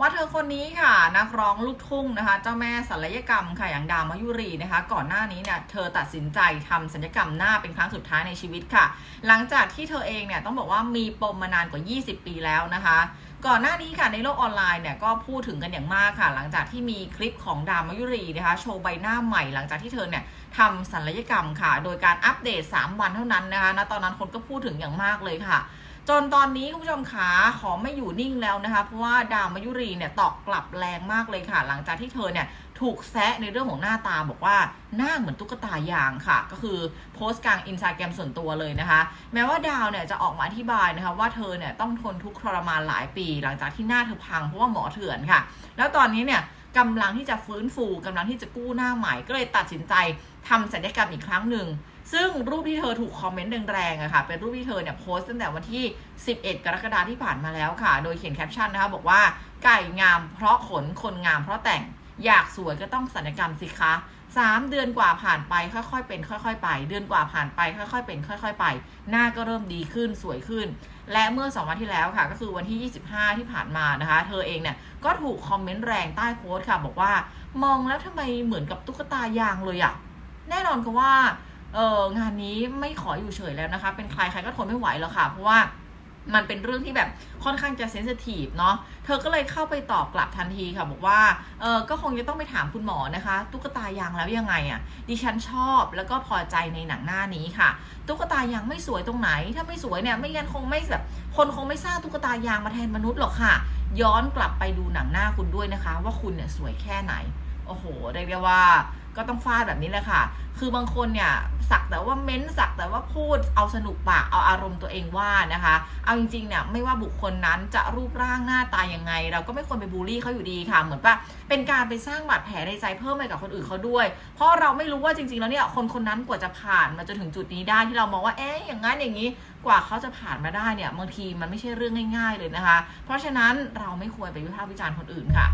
ว่าเธอคนนี้ค่ะ นักร้องลูกทุ่งนะคะ เจ้าแม่ศัลยกรรมค่ะอย่างดาวมายุรีนะคะ ก่อนหน้านี้เนี่ยเธอตัดสินใจทำศัลยกรรมหน้าเป็นครั้งสุดท้ายในชีวิตค่ะ หลังจากที่เธอเองเนี่ยต้องบอกว่ามีปมมานานกว่า 20 ปีแล้วนะคะ ก่อนหน้านี้ค่ะในโลกออนไลน์เนี่ยก็พูดถึงกันอย่างมากค่ะ หลังจากที่มีคลิปของดาวมายุรีนะคะ โชว์ใบหน้าใหม่ หลังจากที่เธอเนี่ยทำศัลยกรรมค่ะ โดยการอัปเดต 3 วันเท่านั้นนะคะณตอนนั้นคนก็พูดถึงอย่างมากเลยค่ะ จนตอนนี้คุณผู้ชมขาขอไม่อยู่นิ่งแล้วนะคะ เพราะว่าดาวมายุรีเนี่ยตอบกลับแรงมากเลยค่ะ หลังจากที่เธอเนี่ย ถูกแซะในเรื่องของหน้าตาบอกว่าหน้าเหมือนตุ๊กตายางค่ะ ก็คือโพสต์กลางอินสตาแกรมส่วนตัวเลยนะคะ แม้ว่าดาวเนี่ยจะออกมาอธิบายนะคะว่าเธอเนี่ยต้องทนทุกข์ทรมานหลายปี หลังจากที่หน้าเธอพังเพราะว่าหมอเถื่อนค่ะ แล้วตอนนี้เนี่ยกำลังที่จะฟื้นฟูกำลังที่จะกู้หน้าใหม่ ก็เลยตัดสินใจทำศัลยกรรมอีกครั้งหนึ่ง ซึ่งรูปที่เธอถูกคอมเมนต์แรงๆอะค่ะ เป็นรูปที่เธอเนี่ยโพสต์ตั้งแต่วันที่ 11 กรกฎาคมที่ผ่านมาแล้วค่ะ โดยเขียนแคปชั่นนะคะบอกว่าไก่งามเพราะขนคนงามเพราะแต่ง อยากสวยก็ต้องศัลยกรรมสิคะสามเดือนกว่าผ่านไปค่อยๆ เป็น ค่อย ๆ ไป เดือนกว่าผ่านไปค่อย ๆ เป็น ค่อย ๆ ไป หน้าก็เริ่มดีขึ้นสวยขึ้น และเมื่อ 2 วันที่แล้วค่ะ ก็คือวันที่ 25 ที่ผ่านมานะคะ เธอเองเนี่ยก็ถูกคอมเมนต์แรงใต้โพสต์ค่ะ บอกว่ามองแล้วทำไมเหมือนกับตุ๊กตายางเลยอะแน่นอนค่ะว่าเอองานนี้ไม่ขออยู่เฉยแล้วนะคะ เป็นใครใครก็ทนไม่ไหวแล้วค่ะ เพราะว่า มันเป็นเรื่องที่แบบค่อนข้างจะเซนซิทีฟเนาะ เธอก็เลยเข้าไปตอบกลับทันทีค่ะ บอกว่า เออก็คงจะต้องไปถามคุณหมอนะคะ ตุ๊กตายางแล้วยังไงอะ่ะ ดิฉันชอบแล้วก็พอใจในหนังหน้านี้ค่ะ ตุ๊กตายางไม่สวยตรงไหน ถ้าไม่สวยเนี่ยไม่งั้นคงไม่แบบ คนคงไม่สร้างตุ๊กตายางมาแทนมนุษย์หรอกค่ะ ย้อนกลับไปดูหนังหน้าคุณด้วยนะคะ ว่าคุณเนี่ยสวยแค่ไหน โอ้โหเรียกได้ว่าก็ต้องฟาดแบบนี้แหละค่ะ คือบางคนเนี่ยสักแต่ว่าเม้นสักแต่ว่าพูดเอาสนุกปากเอาอารมณ์ตัวเองว่านะคะ เอาจริงๆเนี่ยไม่ว่าบุคคลนั้นจะรูปร่างหน้าตายังไง เราก็ไม่ควรไปบูลลี่เขาอยู่ดีค่ะ เหมือนว่าเป็นการไปสร้างบาดแผลในใจเพิ่มให้กับคนอื่นเขาด้วย เพราะเราไม่รู้ว่าจริงๆแล้วเนี่ยคนคนนั้นกว่าจะผ่านมาจนถึงจุดนี้ได้ที่เรามองว่าเอ๊ะอย่างนั้นอย่างนี้กว่าเขาจะผ่านมาได้เนี่ยบางทีมันไม่ใช่เรื่องง่าย ๆ เลยนะคะ เพราะฉะนั้นเราไม่ควรไปวิพากษ์วิจารณ์คนอื่นค่ะ